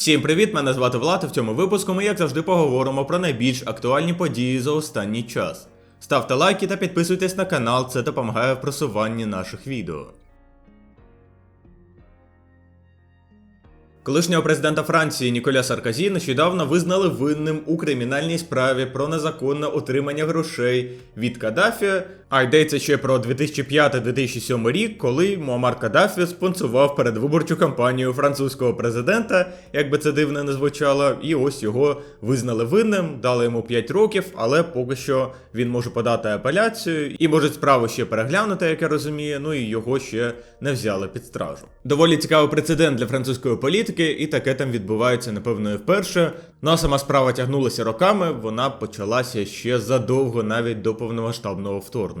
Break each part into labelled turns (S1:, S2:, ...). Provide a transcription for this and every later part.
S1: Всім привіт! Мене звати Влад. і В цьому випуску ми, як завжди, поговоримо про найбільш актуальні події за останній час. Ставте лайки та підписуйтесь на канал, це допомагає в просуванні наших відео. Колишнього президента Франції Ніколя Саркозі нещодавно визнали винним у кримінальній справі про незаконне отримання грошей від Каддафі, а йдеться ще про 2005-2007 рік, коли Муаммар Каддафі спонсував передвиборчу кампанію французького президента, як би це дивно не звучало, і ось його визнали винним, дали йому 5 років, але поки що він може подати апеляцію і може справу ще переглянути, як я розумію, ну і його ще не взяли під стражу. Доволі цікавий прецедент для французької політики, і таке там відбувається, напевно, і вперше. Ну а сама справа тягнулася роками, вона почалася ще задовго навіть до повномасштабного вторгнення.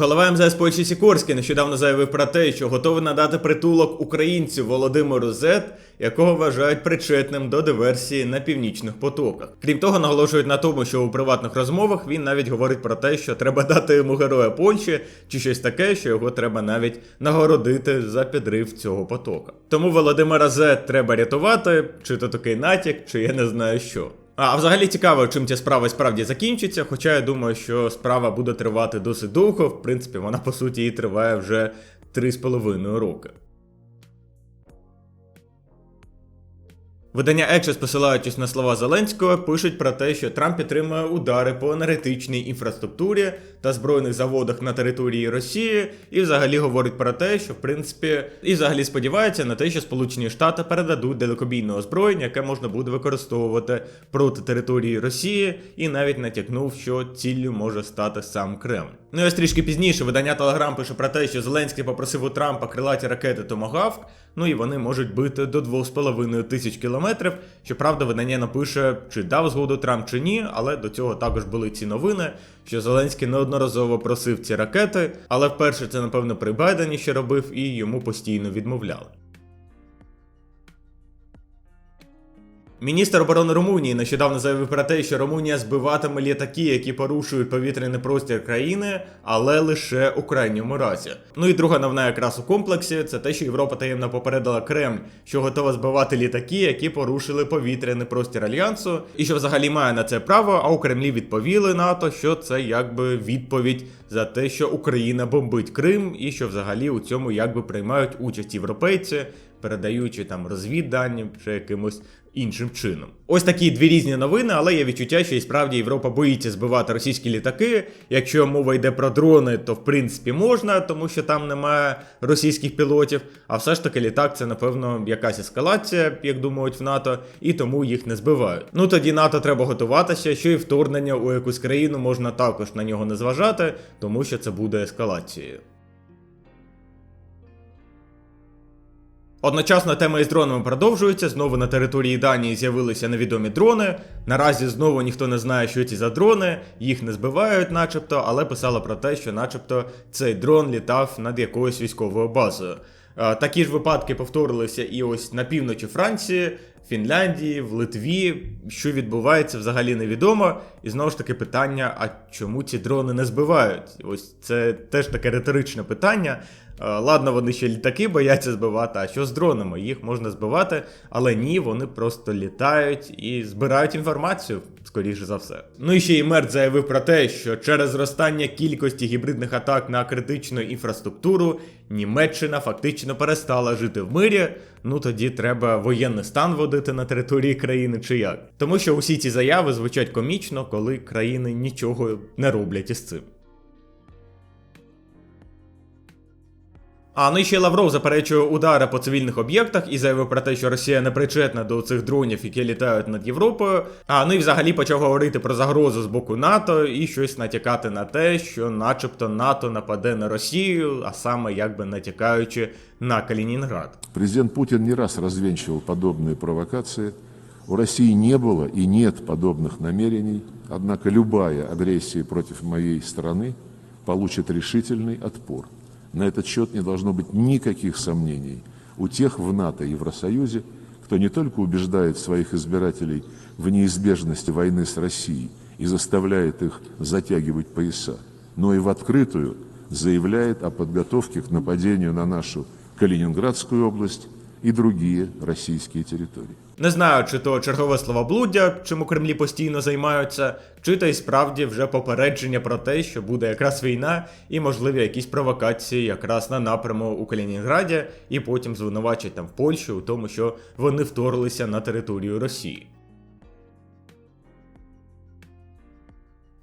S1: Голова МЗС Польщі Сікорський нещодавно заявив про те, що готовий надати притулок українцю Володимиру Зет, якого вважають причетним до диверсії на північних потоках. Крім того, наголошують на тому, що у приватних розмовах він навіть говорить про те, що треба дати йому героя Польщі чи щось таке, що його треба навіть нагородити за підрив цього потока. Тому Володимира Зет треба рятувати, чи то такий натяк, чи я не знаю що. А взагалі цікаво, чим ця справа справді закінчиться. Хоча я думаю, що справа буде тривати досить довго. В принципі, вона по суті і триває вже 3,5 роки. Видання Ечес, посилаючись на слова Зеленського, пишуть про те, що Трамп підтримує удари по енергетичній інфраструктурі та збройних заводах на території Росії, і взагалі говорить про те, що в принципі і взагалі сподівається на те, що Сполучені Штати передадуть далекобійне озброєння, яке можна буде використовувати проти території Росії, і навіть натякнув, що ціллю може стати сам Кремль. Ну і ось трішки пізніше видання Телеграм пише про те, що Зеленський попросив у Трампа крилаті ракети Томагавк, ну і вони можуть бити до 2,5 тисяч кілометрів. Щоправда, видання напише, чи дав згоду Трамп чи ні, але до цього також були ці новини, що Зеленський неодноразово просив ці ракети, але вперше це, напевно, при Байдені ще робив і йому постійно відмовляли. Міністр оборони Румунії нещодавно заявив про те, що Румунія збиватиме літаки, які порушують повітряний простір країни, але лише у крайньому разі. Ну і друга новина якраз у комплексі це те, що Європа таємно попередила Кремль, що готова збивати літаки, які порушили повітряний простір альянсу, і що взагалі має на це право. А у Кремлі відповіли НАТО, що це якби відповідь за те, що Україна бомбить Крим, і що взагалі у цьому якби приймають участь європейці, передаючи там розвіддані чи якимось іншим чином. Ось такі дві різні новини, але є відчуття, що і справді Європа боїться збивати російські літаки. Якщо мова йде про дрони, то в принципі можна, тому що там немає російських пілотів. А все ж таки літак це, напевно, якась ескалація, як думають в НАТО, і тому їх не збивають. Ну тоді НАТО треба готуватися, що і вторгнення у якусь країну можна також на нього не зважати, тому що це буде ескалацією. Одночасно тема із дронами продовжується. Знову на території Данії з'явилися невідомі дрони. Наразі знову ніхто не знає, що ці за дрони, їх не збивають, начебто, але писали про те, що, начебто, цей дрон літав над якоюсь військовою базою. Е, Такі ж випадки повторилися і ось на півночі Франції, Фінляндії, в Литві. Що відбувається, взагалі невідомо. І знову ж таки питання: а чому ці дрони не збивають? Ось це теж таке риторичне питання. Е, Ладно, вони ще літаки бояться збивати, а що з дронами? Їх можна збивати, але ні, вони просто літають і збирають інформацію, скоріше за все. Ну і ще й Мерт заявив про те, що через зростання кількості гібридних атак на критичну інфраструктуру Німеччина фактично перестала жити в мирі. Ну тоді треба воєнний стан вводити на території країни чи як. Тому що усі ці заяви звучать комічно, коли країни нічого не роблять із цим. А ну і ще Лавров заперечує удари по цивільних об'єктах і заявив про те, що Росія не причетна до цих дронів, які літають над Європою. А ну і взагалі почав говорити про загрозу з боку НАТО і щось натякати на те, що, начебто, НАТО нападе на Росію, а саме якби натякаючи на Калінінград.
S2: Президент Путин не раз развенчивал подобные провокации. У России не было и нет подобных намерений, однако любая агрессия против моей страны получит решительный отпор. На этот счет не должно быть никаких сомнений у тех в НАТО и Евросоюзе, кто не только убеждает своих избирателей в неизбежности войны с Россией и заставляет их затягивать пояса, но и в открытую заявляет о подготовке к нападению на нашу Калининградскую область и другие российские территории.
S1: Не знаю, чи то чергове словоблуддя, чим у Кремлі постійно займаються, чи то й справді вже попередження про те, що буде якраз війна і можливі якісь провокації якраз на напряму у Калінінграді, і потім звинувачать там в Польщу у тому, що вони вторглися на територію Росії.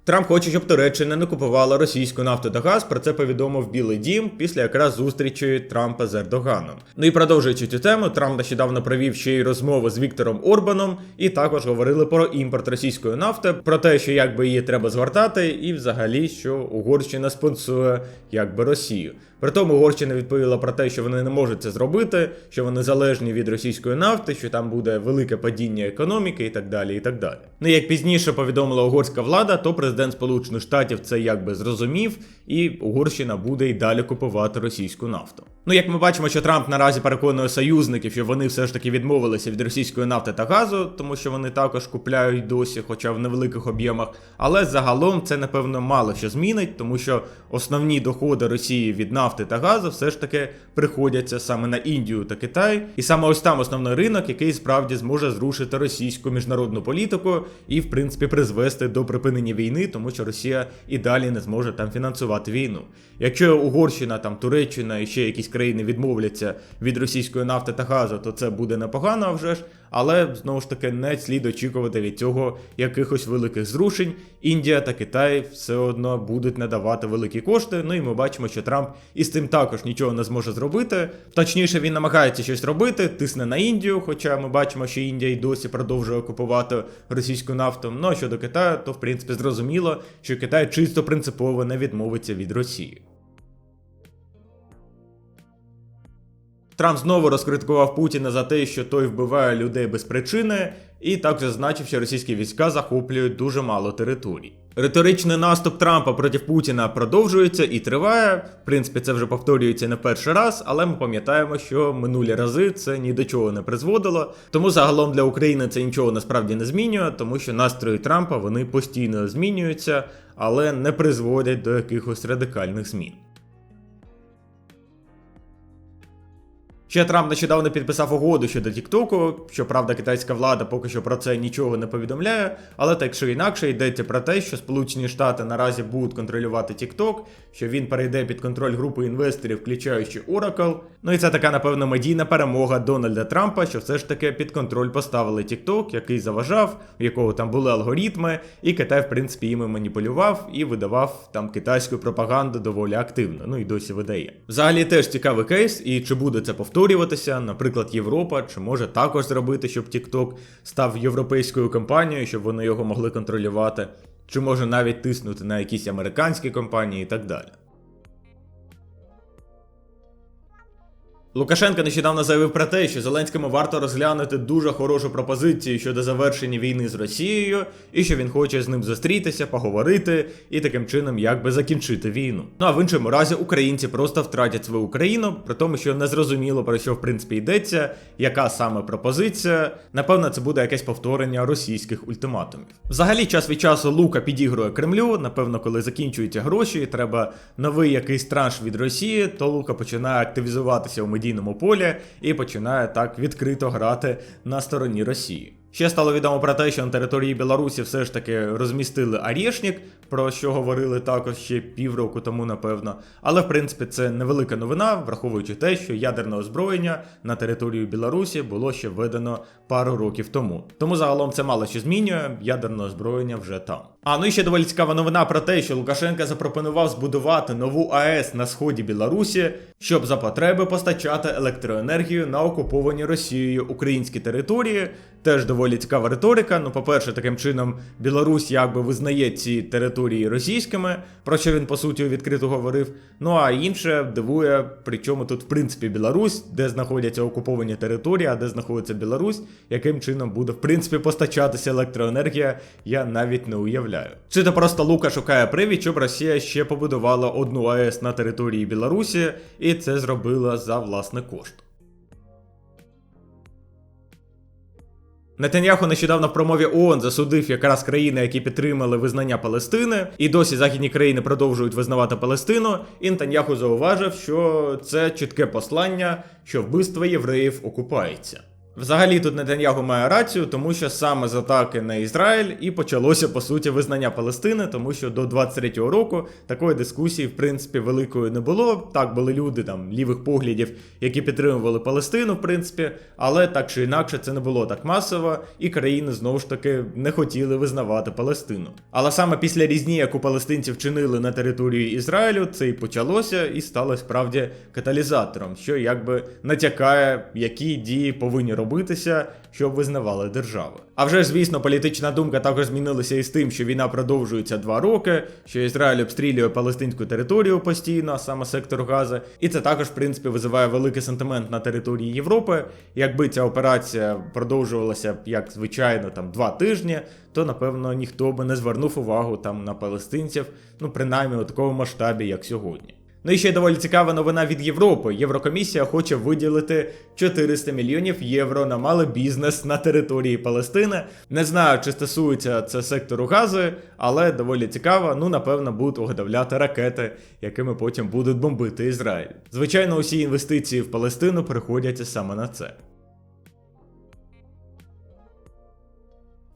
S1: Трамп хоче, щоб Туреччина не купувала російську нафту та газ. Про це повідомив Білий Дім після якраз зустрічі Трампа з Ердоганом. Ну і продовжуючи цю тему, Трамп нещодавно провів ще й розмову з Віктором Орбаном, і також говорили про імпорт російської нафти, про те, що якби її треба звертати, і взагалі, що Угорщина спонсує якби Росію. При тому Угорщина відповіла про те, що вони не можуть це зробити, що вони залежні від російської нафти, що там буде велике падіння економіки і так далі. і так далі. Ну як пізніше повідомила угорська влада, то президент Сполучених Штатів це якби зрозумів, і Угорщина буде й далі купувати російську нафту. Ну як ми бачимо, що Трамп наразі переконує союзників, що вони все ж таки відмовилися від російської нафти та газу, тому що вони також купляють досі, хоча в невеликих об'ємах. Але загалом це напевно мало що змінить, тому що основні доходи Росії від нафти та газу все ж таки приходяться саме на Індію та Китай, і саме ось там основний ринок, який справді зможе зрушити російську міжнародну політику і, в принципі, призвести до припинення війни, тому що Росія і далі не зможе там фінансувати війну. Якщо Угорщина, там Туреччина і ще якісь країни відмовляться від російської нафти та газу, то це буде непогано вже ж. Але знову ж таки не слід очікувати від цього якихось великих зрушень. Індія та Китай все одно будуть надавати великі кошти. Ну і ми бачимо, що Трамп із цим також нічого не зможе зробити. Точніше, він намагається щось робити, тисне на Індію, хоча ми бачимо, що Індія й досі продовжує окупувати російську нафту. Ну а щодо Китаю, то в принципі зрозуміло, що Китай чисто принципово не відмовиться від Росії. Трамп знову розкриткував Путіна за те, що той вбиває людей без причини, і також зазначив, що російські війська захоплюють дуже мало територій. Риторичний наступ Трампа проти Путіна продовжується і триває. В принципі, це вже повторюється не перший раз, але ми пам'ятаємо, що минулі рази це ні до чого не призводило. Тому загалом для України це нічого насправді не змінює, тому що настрої Трампа вони постійно змінюються, але не призводять до якихось радикальних змін. Ще Трамп нещодавно підписав угоду щодо Тіктоку. Щоправда, китайська влада поки що про це нічого не повідомляє, але так чи інакше йдеться про те, що Сполучені Штати наразі будуть контролювати TikTok, що він перейде під контроль групи інвесторів, включаючи Oracle. Ну і це така, напевно, медійна перемога Дональда Трампа, що все ж таки під контроль поставили TikTok, який заважав, у якого там були алгоритми, і Китай, в принципі, їми маніпулював і видавав там китайську пропаганду доволі активно. Ну і досі видає. Взагалі теж цікавий кейс, і чи буде це повторюватися, наприклад, Європа, чи може також зробити, щоб TikTok став європейською компанією, щоб вони його могли контролювати, чи може навіть тиснути на якісь американські компанії і так далі. Лукашенко нещодавно заявив про те, що Зеленському варто розглянути дуже хорошу пропозицію щодо завершення війни з Росією, і що він хоче з ним зустрітися, поговорити і таким чином якби закінчити війну. Ну а в іншому разі українці просто втратять свою країну, при тому, що не зрозуміло про що в принципі йдеться, яка саме пропозиція. Напевно, це буде якесь повторення російських ультиматумів. Взагалі, час від часу Лука підігрує Кремлю. Напевно, коли закінчуються гроші, і треба новий якийсь транш від Росії, то Лука починає активізуватися у медійному полі і починає так відкрито грати на стороні Росії. Ще стало відомо про те, що на території Білорусі все ж таки розмістили Арєшнік, про що говорили також ще півроку тому, напевно. Але в принципі це невелика новина, враховуючи те, що ядерне озброєння на територію Білорусі було ще введено пару років тому. Тому загалом це мало що змінює, ядерне озброєння вже там. А ну і ще доволі цікава новина про те, що Лукашенко запропонував збудувати нову АЕС на сході Білорусі, щоб за потреби постачати електроенергію на окуповані Росією українські території. Теж доволі цікава риторика. Ну, по-перше, таким чином Білорусь якби визнає ці території російськими, про що він по суті відкрито говорив. Ну а інше дивує, причому тут, в принципі, Білорусь, де знаходяться окуповані території, а де знаходиться Білорусь, яким чином буде в принципі постачатися електроенергія, я навіть не уявляю. Чи то просто Лука шукає привід, щоб Росія ще побудувала одну АЕС на території Білорусі, і це зробила за власний кошт. Нетаньяху нещодавно в промові ООН засудив якраз країни, які підтримали визнання Палестини, і досі західні країни продовжують визнавати Палестину. І Нетаньяху зауважив, що це чітке послання, що вбивство євреїв окупається. Взагалі тут Нетаньяху має рацію, тому що саме з атаки на Ізраїль і почалося по суті визнання Палестини, тому що до 23-го року такої дискусії, в принципі, великої не було. Так були люди там лівих поглядів, які підтримували Палестину, в принципі, але так чи інакше це не було так масово, і країни знову ж таки не хотіли визнавати Палестину. Але саме після різні, яку палестинці вчинили на території Ізраїлю, це і почалося і стало справді каталізатором, що якби натякає, які дії повинні робитися, щоб визнавали держави. А вже звісно, політична думка також змінилася із тим, що війна продовжується два роки, що Ізраїль обстрілює палестинську територію постійно, саме сектор Гази. І це також, в принципі, визиває великий сентимент на території Європи. Якби ця операція продовжувалася як звичайно, там два тижні, то напевно ніхто би не звернув увагу там на палестинців, ну принаймні у такому масштабі, як сьогодні. Ну і ще доволі цікава новина від Європи. Єврокомісія хоче виділити 400 мільйонів євро на малий бізнес на території Палестини. Не знаю, чи стосується це сектору гази, але доволі цікаво. Ну, напевно, будуть виготовляти ракети, якими потім будуть бомбити Ізраїль. Звичайно, усі інвестиції в Палестину приходять саме на це.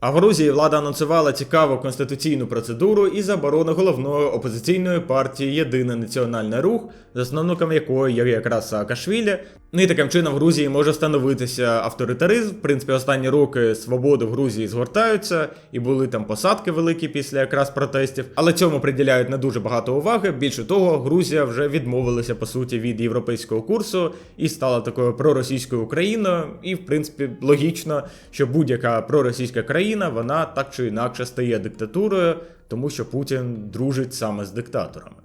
S1: А в Грузії влада анонсувала цікаву конституційну процедуру і заборону головної опозиційної партії Єдиний національний рух, засновником якої є якраз Саакашвілі. Ну і таким чином в Грузії може встановитися авторитаризм. В принципі, останні роки свободи в Грузії згортаються, і були там посадки великі після якраз протестів. Але цьому приділяють не дуже багато уваги. Більше того, Грузія вже відмовилася по суті від європейського курсу і стала такою проросійською країною. І в принципі логічно, що будь-яка проросійська країна вона так чи інакше стає диктатурою, тому що Путін дружить саме з диктаторами.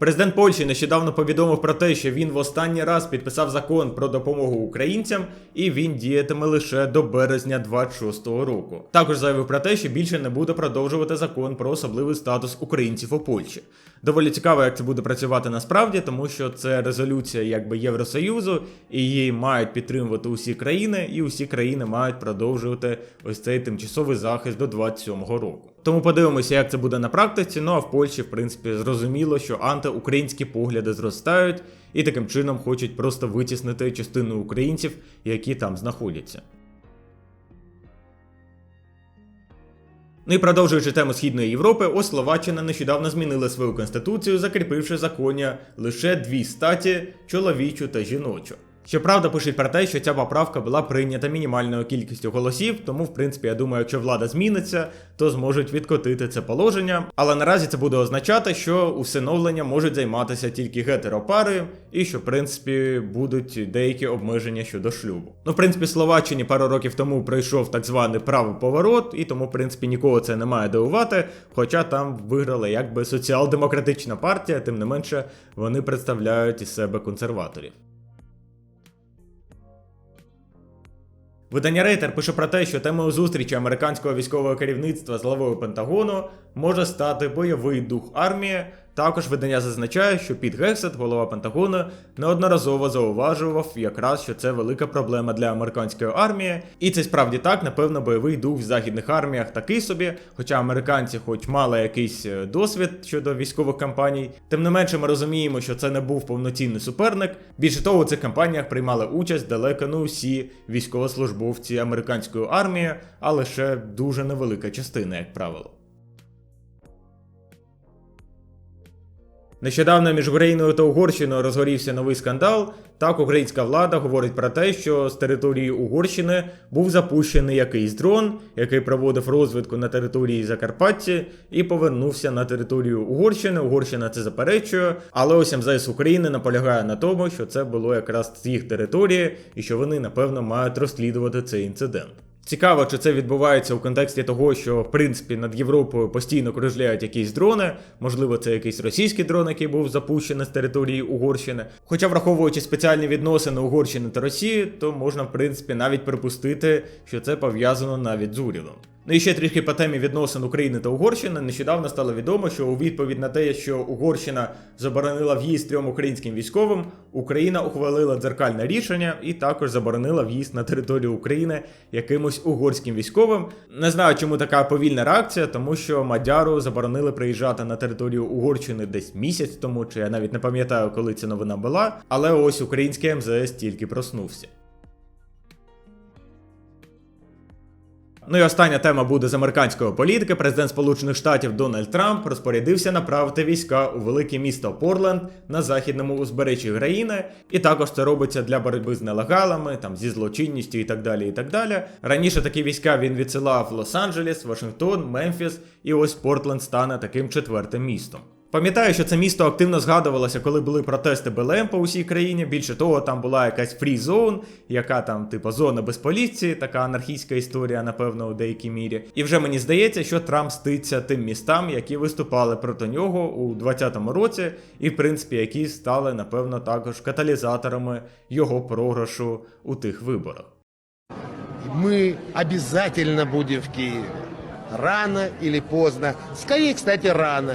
S1: Президент Польщі нещодавно повідомив про те, що він в останній раз підписав закон про допомогу українцям, і він діятиме лише до березня 26-го року. Також заявив про те, що більше не буде продовжувати закон про особливий статус українців у Польщі. Доволі цікаво, як це буде працювати насправді, тому що це резолюція якби Євросоюзу, і її мають підтримувати усі країни, і усі країни мають продовжувати ось цей тимчасовий захист до 27-го року. Тому подивимося, як це буде на практиці. Ну а в Польщі, в принципі, зрозуміло, що антиукраїнські погляди зростають і таким чином хочуть просто витіснити частину українців, які там знаходяться. Ну і продовжуючи тему Східної Європи, ось Словаччина нещодавно змінила свою конституцію, закріпивши в законі лише дві статі чоловічу та жіночу. Щоправда, пишуть про те, що ця поправка була прийнята мінімальною кількістю голосів, тому, в принципі, я думаю, якщо влада зміниться, то зможуть відкотити це положення. Але наразі це буде означати, що усиновлення можуть займатися тільки гетеропари, і що, в принципі, будуть деякі обмеження щодо шлюбу. Ну, в принципі, Словаччині пару років тому пройшов так званий правий поворот, і тому, в принципі, нікого це не має дивувати. Хоча там виграла якби соціал-демократична партія, тим не менше вони представляють із себе консерваторів. Видання Рейтер пише про те, що темою зустрічі американського військового керівництва з главою Пентагону може стати бойовий дух армії. Також видання зазначає, що Піт Гексет, голова Пентагону, неодноразово зауважував якраз, що це велика проблема для американської армії. І це справді так, напевно, бойовий дух в західних арміях такий собі. Хоча американці, хоч мали якийсь е, досвід щодо військових кампаній, тим не менше ми розуміємо, що це не був повноцінний суперник. Більше того, у цих кампаніях приймали участь далеко не усі військовослужбовці американської армії, а лише дуже невелика частина, як правило. Нещодавно між Україною та Угорщиною розгорівся новий скандал. Так, українська влада говорить про те, що з території Угорщини був запущений якийсь дрон, який проводив розвідку на території Закарпаття і повернувся на територію Угорщини. Угорщина це заперечує, але ось МЗС України наполягає на тому, що це було якраз з їх території, і що вони напевно мають розслідувати цей інцидент. Цікаво, чи це відбувається у контексті того, що в принципі над Європою постійно кружляють якісь дрони. Можливо, це якийсь російський дрон, який був запущений з території Угорщини. Хоча, враховуючи спеціальні відносини Угорщини та Росії, то можна в принципі навіть припустити, що це пов'язано навіть з урядом. Ну і ще трішки по темі відносин України та Угорщини. Нещодавно стало відомо, що у відповідь на те, що Угорщина заборонила в'їзд трьом українським військовим, Україна ухвалила дзеркальне рішення і також заборонила в'їзд на територію України якимось угорським військовим. Не знаю, чому така повільна реакція, тому що Мадяру заборонили приїжджати на територію Угорщини десь місяць тому, чи я навіть не пам'ятаю, коли ця новина була. Але ось український МЗС тільки проснувся. Ну і остання тема буде з американської політики. Президент Сполучених Штатів Дональд Трамп розпорядився направити війська у велике місто Портленд на західному узбережжі країни, і також це робиться для боротьби з нелегалами, там зі злочинністю і так далі. І так далі. Раніше такі війська він відсилав Лос-Анджелес, Вашингтон, Мемфіс, і ось Портленд стане таким четвертим містом. Пам'ятаю, що це місто активно згадувалося, коли були протести БЛМ по усій країні. Більше того, там була якась фрі-зон, яка там, типу, зона без поліції, така анархійська історія, напевно, у деякій мірі. І вже мені здається, що Трамп ститься тим містам, які виступали проти нього у 2020 році, і в принципі, які стали, напевно, також каталізаторами його програшу у тих виборах.
S3: Мы обязательно будем в Киеве. Рано или поздно. Скорее, кстати, рано.